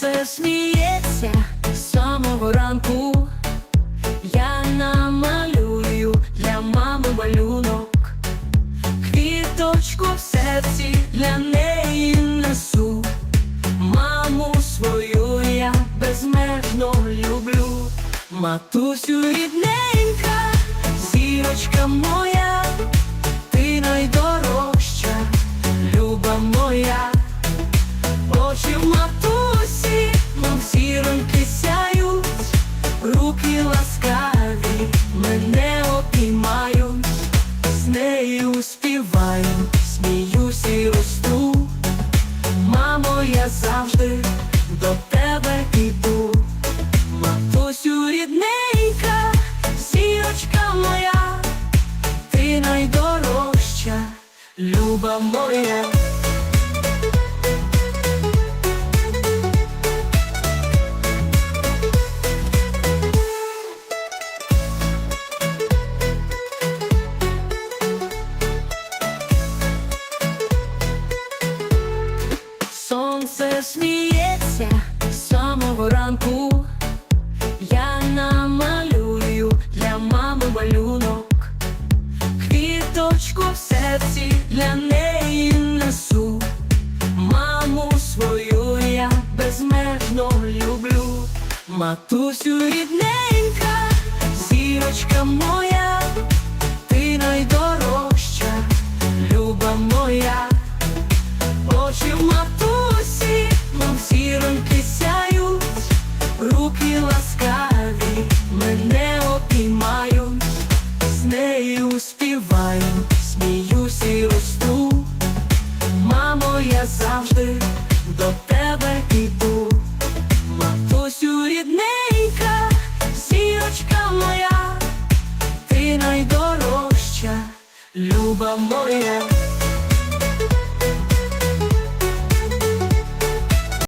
сонце сміється з самого ранку, я намалюю для мами малюнок, квіточку в серці для неї несу, маму свою я безмежно люблю, матусю рідненька, зірочка моя, ти найдорожча, люба моя. до тебе піду, матусю рідненька, зірочка моя, ти найдорожча, люба моя. Сміється з самого ранку. Я намалюю для мами малюнок, квіточку в серці для неї несу. Маму свою я безмежно люблю. Матусю рідненька, зірочка моя, співаю, сміюсь і росту. Мамо, я завжди до тебе іду. Матусю рідненька, сірочка моя, ти найдорожча, люба моя.